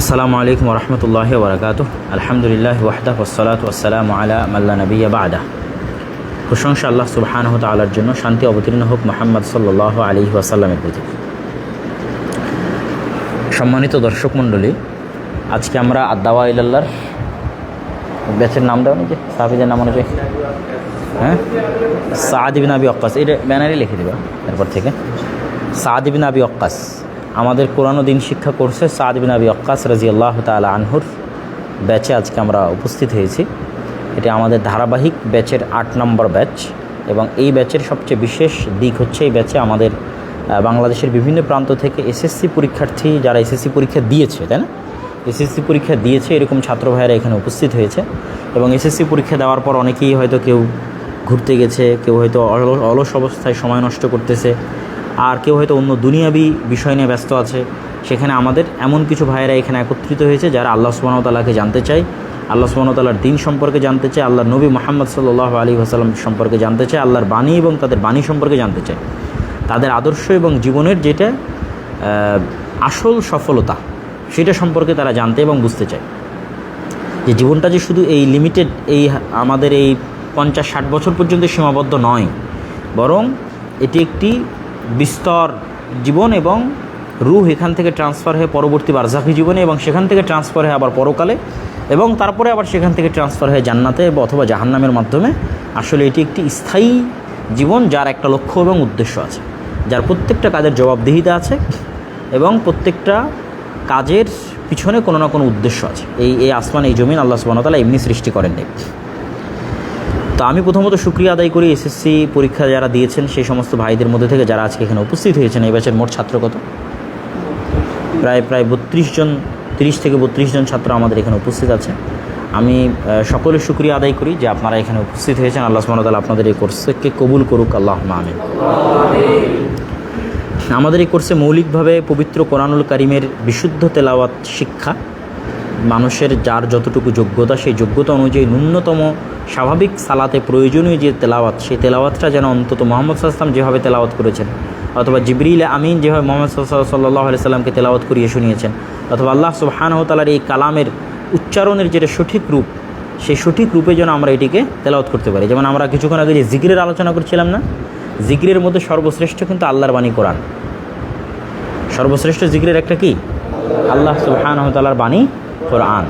আসসালামু আলাইকুম রহমতুল্লাহ বরকাত আলহামদুলিল্লাহ ওয়াহদা ওসলাত ওসালাম আলা মাল্লা নবিয়া বাদা প্রশংসা আল্লাহ সুবহানহ তালার জন্য শান্তি অবতীর্ণ হোক মোহাম্মদ সাল্লাহ আলী ওয়াসাল্লামের প্রতি। সম্মানিত দর্শক মণ্ডলী, আজকে আমরা আদাওয়া ইল্লাহর ব্যাচের নাম দেওয়া নাকি? সাহাবিদের নাম অনুযায়ী। হ্যাঁ? সাদিবিন আবি অক্কাস এটা ব্যানারে লিখে দেবা এরপর থেকে। সাদিবিন আবি অক্কাস আমাদের কোরআন দিন শিক্ষা করছে সাদিবিন আবি অক্কাস রাজি আল্লাহ তালা আনহুর ব্যাচে আজকে আমরা উপস্থিত হয়েছি। এটা আমাদের ধারাবাহিক ব্যাচের আট নম্বর ব্যাচ এবং এই ব্যাচের সবচেয়ে বিশেষ দিক হচ্ছে এই ব্যাচে আমাদের বাংলাদেশের বিভিন্ন প্রান্ত থেকে এসএসসি পরীক্ষার্থী যারা এসএসসি পরীক্ষা দিয়েছে, তাই না? এসএসসি পরীক্ষা দিয়েছে, এরকম ছাত্র ভাইয়েরা এখানে উপস্থিত হয়েছে এবং এসএসসি পরীক্ষা দেওয়ার পর অনেকেই হয়তো কেউ ঘুরতে গেছে, কেউ হয়তো অল- অলস অবস্থায় সময় নষ্ট করতেছে আর কেউ হয়তো অন্য দুনিয়াবি বিষয় নিয়ে ব্যস্ত আছে। সেখানে আমাদের এমন কিছু ভাইয়েরা এখানে একত্রিত হয়েছে যারা আল্লাহ সুবাহতাল্লাহকে জানতে চায়, আল্লাহ সুবাহতাল্লাহর দিন সম্পর্কে জানতে চায় আল্লাহ নবী মোহাম্মদ সাল্লাহ আলী আসাল্লাম সম্পর্কে জানতে চায়, আল্লাহর বাণী এবং তাদের বাণী সম্পর্কে জানতে চায়। তাদের আদর্শ এবং জীবনের যেটা আসল সফলতা সেটা সম্পর্কে তারা জানতে এবং বুঝতে চায়। যে জীবনটা যে শুধু এই লিমিটেড এই আমাদের এই পঞ্চাশ ষাট বছর পর্যন্ত সীমাবদ্ধ নয়, বরং এটি একটি বিস্তর জীবন এবং রুহ এখান থেকে ট্রান্সফার হয়ে পরবর্তী বারজাকি জীবনে এবং সেখান থেকে ট্রান্সফার হয়ে আবার পরকালে এবং তারপরে আবার সেখান থেকে ট্রান্সফার হয়ে জান্নাতে অথবা জাহান্নামের মাধ্যমে। আসলে এটি একটি স্থায়ী জীবন যার একটা লক্ষ্য এবং উদ্দেশ্য আছে, যার প্রত্যেকটা কাজের জবাবদিহিতা আছে এবং প্রত্যেকটা কাজের পিছনে কোনো না কোনো উদ্দেশ্য আছে। এই এই আসমান, এই জমিন আল্লাহ সুবাহতালা এমনি সৃষ্টি করেননি। তো আমি প্রথমত শুক্রিয়া আদায় করি এসএসসি পরীক্ষা যারা দিয়েছেন সেই সমস্ত ভাইদের মধ্যে থেকে যারা আজকে এখানে উপস্থিত হয়েছেন। এই মোট ছাত্র কত? প্রায় প্রায় বত্রিশ জন, তিরিশ থেকে বত্রিশ জন ছাত্র আমাদের এখানে উপস্থিত আছে। আমি সকলের শুক্রিয়া আদায় করি যে আপনারা এখানে উপস্থিত হয়েছেন। আল্লাহ সুবাহতালা আপনাদের এই কোর্সকে কবুল করুক। আল্লাহ আমিন। আমাদের এই কোর্সে মৌলিকভাবে পবিত্র কোরআনুল কারিমের বিশুদ্ধ তেলাওয়াত শিক্ষা মানুষের যার যতটুকু যোগ্যতা, সেই যোগ্যতা অনুযায়ী ন্যূনতম স্বাভাবিক সালাতে প্রয়োজনীয় যে তেলাওয়াত, সেই তেলাওয়াতটা যেন অন্তত মোহাম্মদ সাল্লাম যেভাবে তেলাওয়াত করেছেন, অথবা জিবরিল আমিন যেভাবে মোহাম্মদ সাল্লাহ আলি সাল্লামকে তেলাওয়াত করিয়ে শুনিয়েছেন, অথবা আল্লাহ সুবহানাহু তালার এই কালামের উচ্চারণের যেটা সঠিক রূপ, সেই সঠিক রূপে যেন আমরা এটিকে তেলাওয়াত করতে পারি। যেমন আমরা কিছুক্ষণ আগে যে জিকিরের আলোচনা করছিলাম না, জিকিরের মধ্যে সর্বশ্রেষ্ঠ কিন্তু আল্লাহর বাণী কোরআন। সর্বশ্রেষ্ঠ জিকিরের একটা কি? আল্লাহ সুবহানাহু তাআলার বাণী কোরআন।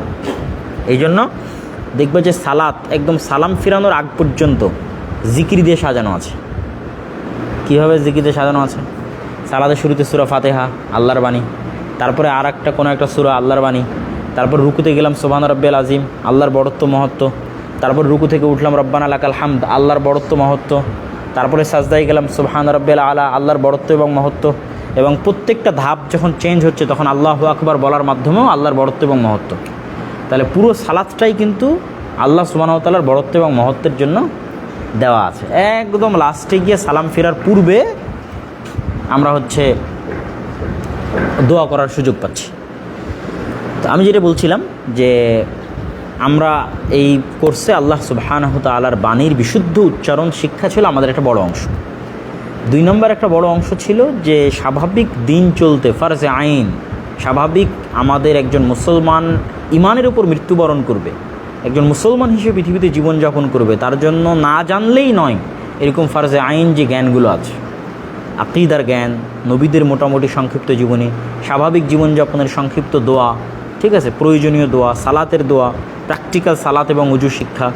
এই জন্য দেখবে যে সালাত, একদম সালাম ফিরানোর আগ পর্যন্ত জিকির দিয়ে সাজানো আছে। কীভাবে জিকির দিয়ে সাজানো আছে? সালাদের শুরুতে সুরা ফাতেহা, আল্লাহর বাণী, তারপরে আর একটা কোনো একটা সুরা আল্লাহর বাণী, তারপর রুকুতে গেলাম সোবান রব্বেল আজিম আল্লাহর বড়ত্ব মহত্ব, তারপর রুকু থেকে উঠলাম, রব্বানা লাকাল হামদ, আল্লাহর বড়ত্ব মহত্ব, তারপরে সাজদাই গেলাম সোহান রব্বেল আলা, আল্লাহর বড়ত্ব এবং মহত্ব এবং প্রত্যেকটা ধাপ যখন চেঞ্জ হচ্ছে, তখন আল্লাহ আকবার বলার মাধ্যমেও আল্লাহর বড়ত্ব এবং মহত্ব। তাহলে পুরো সালাদটাই কিন্তু আল্লাহ সুবাহতালার বড়ত্ব এবং মহত্বের জন্য দেওয়া আছে। একদম লাস্টে গিয়ে সালাম ফেরার পূর্বে আমরা হচ্ছে দোয়া করার সুযোগ পাচ্ছি। তো আমি যেটা বলছিলাম যে আমরা এই কোর্সে আল্লাহ সুবাহানহ তালার বাণীর বিশুদ্ধ উচ্চারণ শিক্ষা ছিল আমাদের একটা বড় অংশ। দুই নম্বর একটা বড় অংশ ছিল যে স্বাভাবিক দিন চলতে, ফার্জে আইন, স্বাভাবিক আমাদের একজন মুসলমান ইমানের উপর মৃত্যুবরণ করবে, একজন মুসলমান হিসেবে পৃথিবীতে জীবনযাপন করবে, তার জন্য না জানলেই নয় এরকম ফার্জে আইন যে জ্ঞানগুলো আছে। আকিদার জ্ঞান, নবীদের মোটামুটি সংক্ষিপ্ত জীবনী, স্বাভাবিক জীবনযাপনের সংক্ষিপ্ত দোয়া, ঠিক আছে, প্রয়োজনীয় দোয়া, সালাতের দোয়া, প্র্যাকটিক্যাল সালাত এবং উজু শিক্ষা,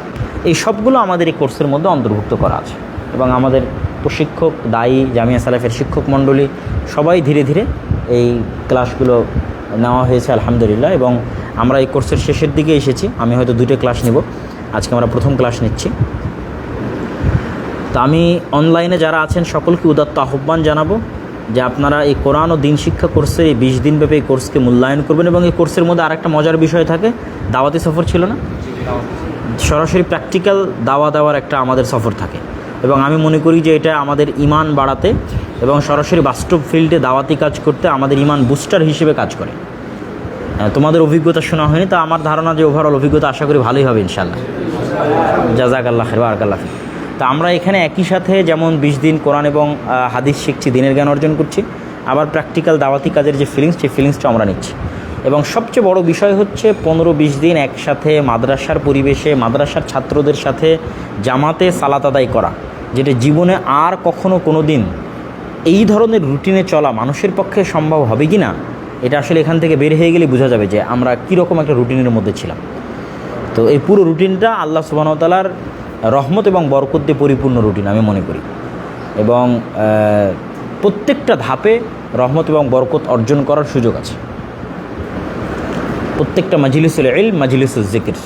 এই সবগুলো আমাদের এই কোর্সের মধ্যে অন্তর্ভুক্ত করা আছে এবং আমাদের প্রশিক্ষক, দায়ী জামিয়া সালাফের শিক্ষক মণ্ডলী, সবাই ধীরে ধীরে এই ক্লাসগুলো নেওয়া হয়েছে, আলহামদুলিল্লাহ। এবং আমরা এই কোর্সের শেষের দিকে এসেছি। আমি হয়তো দুটো ক্লাস নেব। আজকে আমরা প্রথম ক্লাস নিচ্ছি। তো আমি অনলাইনে যারা আছেন, সকলকে উদাত্ত আহ্বান জানাব যে আপনারা এই কোরআন ও দিন শিক্ষা কোর্সের এই বিশ দিনব্যাপী এই কোর্সকে মূল্যায়ন করবেন এবং এই কোর্সের মধ্যে আরেকটা মজার বিষয় থাকে, দাওয়াতি সফর ছিল না? সরাসরি প্র্যাকটিক্যাল দাওয়া দেওয়ার একটা আমাদের সফর থাকে। এবং আমি মনে করি যে এটা আমাদের ইমান বাড়াতে এবং সরাসরি বাস্তব ফিল্ডে দাওয়াতি কাজ করতে আমাদের ইমান বুস্টার হিসেবে কাজ করে। তোমাদের অভিজ্ঞতা শোনা হয়নি, তা আমার ধারণা যে ওভারঅল অভিজ্ঞতা আশা করি ভালোই হবে ইনশাল্লাহ জাজাক আল্লাহ বারাকাল্লাহ তা আমরা এখানে একই সাথে যেমন বিশ দিন কোরআন এবং হাদিস শিখছি, দিনের জ্ঞান অর্জন করছি, আবার প্র্যাকটিক্যাল দাওয়াতি কাজের যে ফিলিংস সেই ফিলিংসটা আমরা নিচ্ছি। এবং সবচেয়ে বড় বিষয় হচ্ছে পনেরো বিশ দিন একসাথে মাদ্রাসার পরিবেশে, মাদ্রাসার ছাত্রদের সাথে জামাতে সালাত আদায় করা। যেটা জীবনে আর কখনো কোনো দিন এই ধরনের রুটিনে চলা মানুষের পক্ষে সম্ভব হবে কি না, এটা আসলে এখান থেকে বের হয়ে গেলে বোঝা যাবে যে আমরা কীরকম একটা রুটিনের মধ্যে ছিলাম। তো এই পুরো রুটিনটা আল্লাহ সুবাহতালার রহমত এবং বরকত দিয়ে পরিপূর্ণ রুটিন আমি মনে করি। এবং প্রত্যেকটা ধাপে রহমত এবং বরকত অর্জন করার সুযোগ আছে। প্রত্যেকটা মাজলিসুল ইল মাজলিসুল জিকির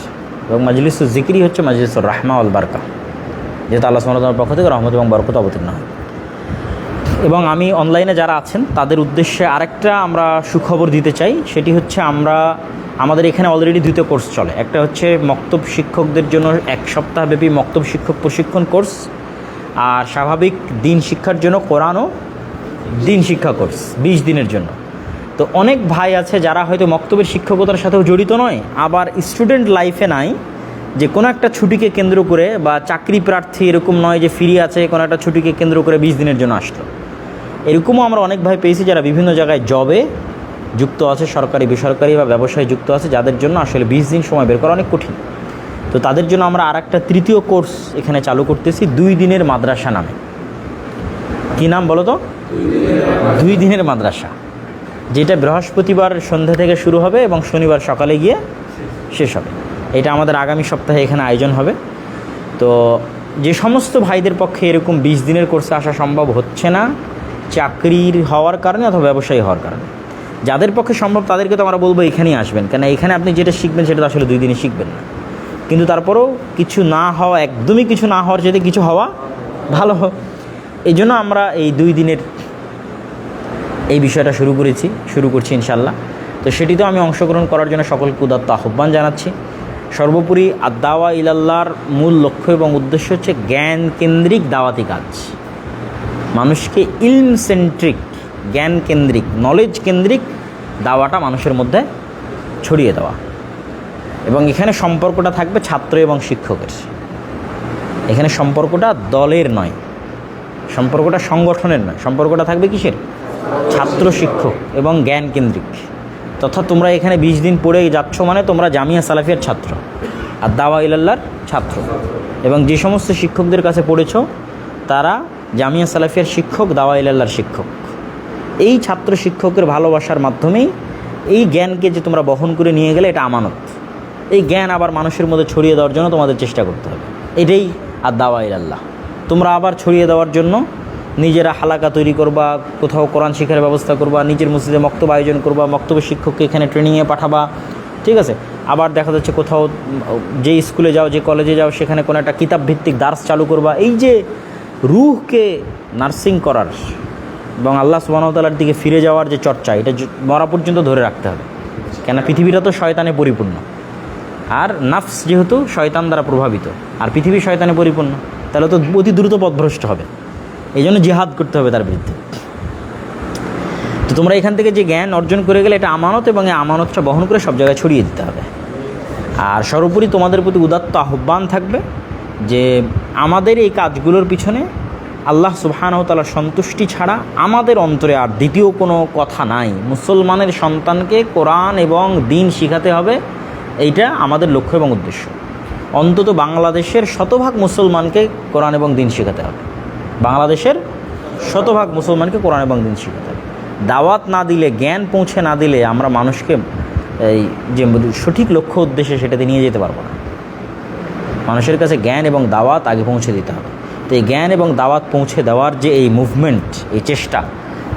এবং মাজলিসুল জিকিরই হচ্ছে মাজলিসুল রাহমা আল বারকা যেহেতু আল্লাহ সুবাহতালার পক্ষ থেকে রহমত এবং বরকত অবতীর্ণ হয়। এবং আমি অনলাইনে যারা আছেন, তাদের উদ্দেশ্যে আরেকটা আমরা সুখবর দিতে চাই, সেটি হচ্ছে আমরা, আমাদের এখানে অলরেডি দুটো কোর্স চলে। একটা হচ্ছে মক্তব শিক্ষকদের জন্য এক সপ্তাহব্যাপী মক্তব শিক্ষক প্রশিক্ষণ কোর্স আর স্বাভাবিক দিন শিক্ষার জন্য কোরআন ও দিন শিক্ষা কোর্স বিশ দিনের জন্য। তো অনেক ভাই আছে যারা হয়তো মক্তবের শিক্ষকতার সাথেও জড়িত নয়, আবার স্টুডেন্ট লাইফে নাই যে কোনো একটা ছুটিকে কেন্দ্র করে বা চাকরি প্রার্থী এরকম নয় যে ফ্রি আছে, কোনো একটা ছুটিকে কেন্দ্র করে বিশ দিনের জন্য আসলো। এরকমও আমরা অনেক ভাই পেয়েছি যারা বিভিন্ন জায়গায় জবে যুক্ত আছে, সরকারি, বেসরকারি বা ব্যবসায় যুক্ত আছে, যাদের জন্য আসলে বিশ দিন সময় বের করা অনেক কঠিন। তো তাদের জন্য আমরা আর একটা তৃতীয় কোর্স এখানে চালু করতেছি, দুই দিনের মাদ্রাসা নামে। কী নাম বলো তো? দুই দিনের মাদ্রাসা। যেটা বৃহস্পতিবার সন্ধ্যা থেকে শুরু হবে এবং শনিবার সকালে গিয়ে শেষ হবে। এটা আমাদের আগামী সপ্তাহে এখানে আয়োজন হবে। তো যে সমস্ত ভাইদের পক্ষে এরকম বিশ দিনের কোর্সে আসা সম্ভব হচ্ছে না, চাকরির হওয়ার কারণে অথবা ব্যবসায়ী হওয়ার কারণে। যাদের পক্ষে সম্ভব তাদেরকে তো আমরা বলব এখানেই আসবেন, কেন এখানে আপনি যেটা শিখবেন সেটা তো আসলে দুই দিনে শিখবেন না। কিন্তু তারপরেও কিছু না হওয়া, একদমই কিছু না হওয়ার যদি কিছু হওয়া ভালো। এই জন্য আমরা এই দুই দিনের এই বিষয়টা শুরু করেছি, শুরু করছি ইনশাল্লাহ তো সেটিতেও আমি অংশগ্রহণ করার জন্য সকলকে উদাত্ত আহ্বান জানাচ্ছি। সর্বোপরি আদাওয়া ইলাল্লাহর মূল লক্ষ্য এবং উদ্দেশ্য হচ্ছে জ্ঞান কেন্দ্রিক দাওয়াতি কাজ। মানুষকে ইলম সেন্ট্রিক জ্ঞান কেন্দ্রিক নলেজ কেন্দ্রিক দাওয়াটা মানুষের মধ্যে ছড়িয়ে দেওয়া। এবং এখানে সম্পর্কটা থাকবে ছাত্র এবং শিক্ষকের। এখানে সম্পর্কটা দলের নয়, সম্পর্কটা সংগঠনের নয়, সম্পর্কটা থাকবে কিসের? ছাত্র, শিক্ষক এবং জ্ঞান কেন্দ্রিক তথা তোমরা এখানে বিশ দিন পড়ে যাচ্ছ মানে তোমরা জামিয়া সালাফিয়ার ছাত্র আর দাওয়া ইলাল্লার ছাত্র। এবং যে সমস্ত শিক্ষকদের কাছে পড়েছো, তারা জামিয়া সালাফিয়ার শিক্ষক, দাওয়া ইলাল্লার শিক্ষক। এই ছাত্র শিক্ষকের ভালোবাসার মাধ্যমেই এই জ্ঞানকে যে তোমরা বহন করে নিয়ে গেলে, এটা আমানত। এই জ্ঞান আবার মানুষের মধ্যে ছড়িয়ে দেওয়ার জন্য তোমাদের চেষ্টা করতে হবে। এটাই আর দাওয়া ইলাল্লাহ। তোমরা আবার ছড়িয়ে দেওয়ার জন্য নিজেরা হালাকা তৈরি করবা, কোথাও কোরআন শিক্ষার ব্যবস্থা করবা, নিজের মসজিদে মক্তব্য আয়োজন করবা মক্তব্য শিক্ষককে এখানে ট্রেনিংয়ে পাঠাবা, ঠিক আছে? আবার দেখা যাচ্ছে কোথাও, যে স্কুলে যাও, যে কলেজে যাও, সেখানে কোনো একটা কিতাব ভিত্তিক দার্স চালু করবা। এই যে রুহকে নার্সিং করার এবং আল্লাহ সুবাহতালার দিকে ফিরে যাওয়ার যে চর্চা, এটা মরা পর্যন্ত ধরে রাখতে হবে। কেন পৃথিবীটা তো শয়তানে পরিপূর্ণ। আর নাফস যেহেতু শয়তান দ্বারা প্রভাবিত, আর পৃথিবী শয়তানে পরিপূর্ণ, তাহলে তো অতি দ্রুত পথভ্রষ্ট হবে। এই জন্য জিহাদ করতে হবে তার বিরুদ্ধে। তো তোমরা এখান থেকে যে জ্ঞান অর্জন করে গেলে এটা আমানত এবং এই আমানতটা বহন করে সব জায়গায় ছড়িয়ে দিতে হবে। আর সর্বোপরি তোমাদের প্রতি উদাত্ত আহ্বান থাকবে যে আমাদের এই কাজগুলোর পিছনে আল্লাহ সুবাহানহতালার সন্তুষ্টি ছাড়া আমাদের অন্তরে আর দ্বিতীয় কোনো কথা নাই। মুসলমানের সন্তানকে কোরআন এবং দিন শিখাতে হবে, এইটা আমাদের লক্ষ্য এবং উদ্দেশ্য। অন্তত বাংলাদেশের শতভাগ মুসলমানকে কোরআন এবং দিন শেখাতে হবে। বাংলাদেশের শতভাগ মুসলমানকে কোরআন এবং দিন শিখতে দাওয়াত না দিলে, জ্ঞান পৌঁছে না দিলে আমরা মানুষকে এই যে সঠিক লক্ষ্য উদ্দেশ্যে সেটাতে নিয়ে যেতে পারব না। মানুষের কাছে জ্ঞান এবং দাওয়াত আগে পৌঁছে দিতে হবে। তো এই জ্ঞান এবং দাওয়াত পৌঁছে দেওয়ার যে এই মুভমেন্ট এই চেষ্টা,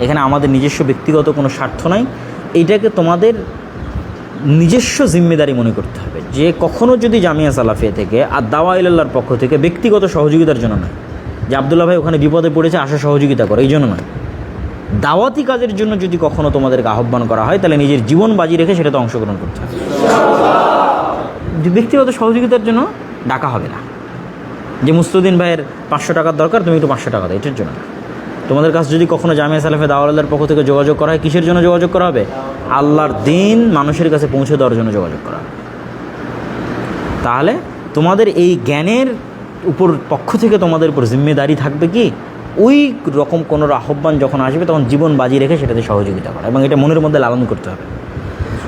এখানে আমাদের নিজস্ব ব্যক্তিগত কোনো স্বার্থ নাই। এইটাকে তোমাদের নিজস্ব জিম্মেদারি মনে করতে হবে। যে কখনো যদি জামিয়া সালাফিয়া থেকে আর দাওয়া ইল্লাহর পক্ষ থেকে ব্যক্তিগত সহযোগিতার জন্য নয় যে আবদুল্লাহ ভাই ওখানে বিপদে পড়েছে, আসা সহযোগিতা করে। এই জন্য নয়। দাওয়াতি কাজের জন্য যদি কখনো তোমাদেরকে আহ্বান করা হয়, তাহলে নিজের জীবন বাজি রেখে সেটাতে অংশগ্রহণ করতে হবে। ব্যক্তিগত সহযোগিতার জন্য ডাকা হবে না। যে মুস্তুদ্দিন ভাইয়ের পাঁচশো টাকার দরকার, তুমি একটু পাঁচশো টাকা দাও, এটার জন্য তোমাদের কাছে যদি কখনো জামিয়া সালাফে দাওয়ালের পক্ষ থেকে যোগাযোগ করা হয়, কিসের জন্য যোগাযোগ করা হবে? আল্লাহর দিন মানুষের কাছে পৌঁছে দেওয়ার জন্য যোগাযোগ করা হবে। তাহলে তোমাদের এই জ্ঞানের উপর পক্ষ থেকে তোমাদের উপর জিম্মেদারি থাকবে কি? ওই রকম কোনো আহ্বান যখন আসবে, তখন জীবন বাজি রেখে সেটাতে সহযোগিতা করা এবং এটা মনের মধ্যে লালন করতে হবে।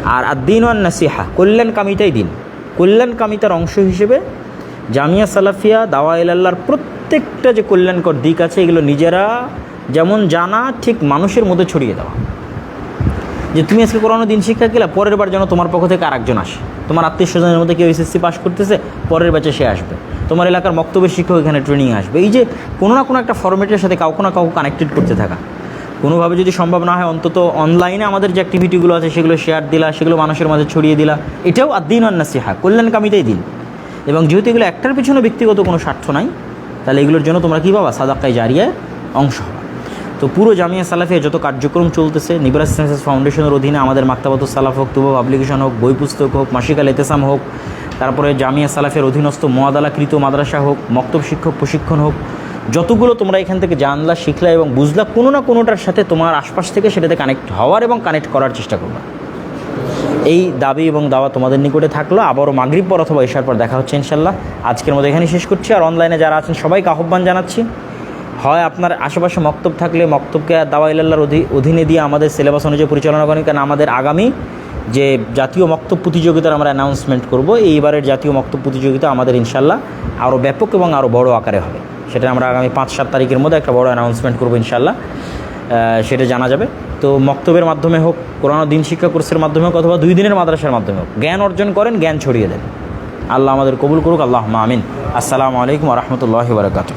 আর আদিন ওয়ান নাসিহা কল্যাণকামিতাই দিন। কল্যাণকামিতার অংশ হিসেবে জামিয়া সালাফিয়া, দাওয়া ইলাল্লাহর প্রত্যেকটা যে কল্যাণকর দিক আছে, এগুলো নিজেরা যেমন জানা, ঠিক মানুষের মধ্যে ছড়িয়ে দেওয়া। যে তুমি আজকে কোরআন দিন শিক্ষা গেলে পরের বার যেন তোমার পক্ষ থেকে আরেকজন আসে। তোমার আত্মীয় স্বজনের মধ্যে কেউ এসএসসি পাস করতেছে, পরের ব্যাচে সে আসবে। তোমার এলাকার বক্তব্যের শিক্ষক এখানে ট্রেনিং আসবে। এই যে কোনো না কোনো একটা ফরম্যাটের সাথে কাউকে না কাউকে কানেক্টেড করতে থাকা। কোনোভাবে যদি সম্ভব না হয়, অন্তত অনলাইনে আমাদের যে অ্যাক্টিভিটিগুলো আছে, সেগুলো শেয়ার দিলা, সেগুলো মানুষের মাঝে ছড়িয়ে দিলা। এটাও আদিন নাসিহা, কল্যাণকামিতাই দিন। এবং যেহেতু এগুলো একটার পিছনে ব্যক্তিগত কোনো স্বার্থ নাই, তাহলে এগুলোর জন্য তোমরা কী পাবা সাদাক্কাই জারিয়ায় অংশ হবা। তো পুরো জামিয়া সালাফে যত কার্যক্রম চলতেছে নিবরাজ সায়েন্সেস ফাউন্ডেশনের অধীনে আমাদের মাক্তাবাত সালাফ হোক তুব পাবলিকেশন হোক, বই পুস্তক হোক, মাসিকাল এতেসাম হোক, তারপরে জামিয়া সালাফের অধীনস্থ মোয়াদালাকৃত মাদ্রাসা হোক, মক্তব শিক্ষক প্রশিক্ষণ হোক, যতগুলো তোমরা এখান থেকে জানলা, শিখলা এবং বুঝলা, কোনো না কোনোটার সাথে তোমার আশপাশ থেকে সেটাতে কানেক্ট হওয়ার এবং কানেক্ট করার চেষ্টা করবা। এই দাবি এবং দাওয়া তোমাদের নিকটে থাকল। আবারও মাগরিব পর অথবা এশার পর দেখা হচ্ছে ইনশাল্লাহ। আজকের মতো এখানে শেষ করছি। আর অনলাইনে যারা আছেন, সবাইকে আহ্বান জানাচ্ছি। হয় আপনার আশেপাশে মক্তব থাকলে মক্তবকে দাওয়া ইল্লাহর অধী- অধীনে দিয়ে আমাদের সিলেবাস অনুযায়ী পরিচালনা করেন। কারণ আমাদের আগামী যে জাতীয় মক্তব প্রতিযোগিতার আমরা অ্যানাউন্সমেন্ট করব এইবারের জাতীয় মক্তব প্রতিযোগিতা আমাদের ইনশাল্লাহ আরও ব্যাপক এবং আরও বড় আকারে হবে। সেটা আমরা আগামী পাঁচ, সাত তারিখের মধ্যে একটা বড় অ্যানাউন্সমেন্ট করব ইনশাল্লাহ সেটা জানা যাবে। তো মক্তবের মাধ্যমে হোক, কোরআন দিন শিক্ষা কোর্সের মাধ্যমে হোক অথবা দুই দিনের মাদ্রাসার মাধ্যমে হোক, জ্ঞান অর্জন করেন, জ্ঞান ছড়িয়ে দেন। আল্লাহ আমাদের কবুল করুক আল্লাহ আমিন। আসসালামু আলাইকুম রহমতুল্লাহ বারকাতুহ।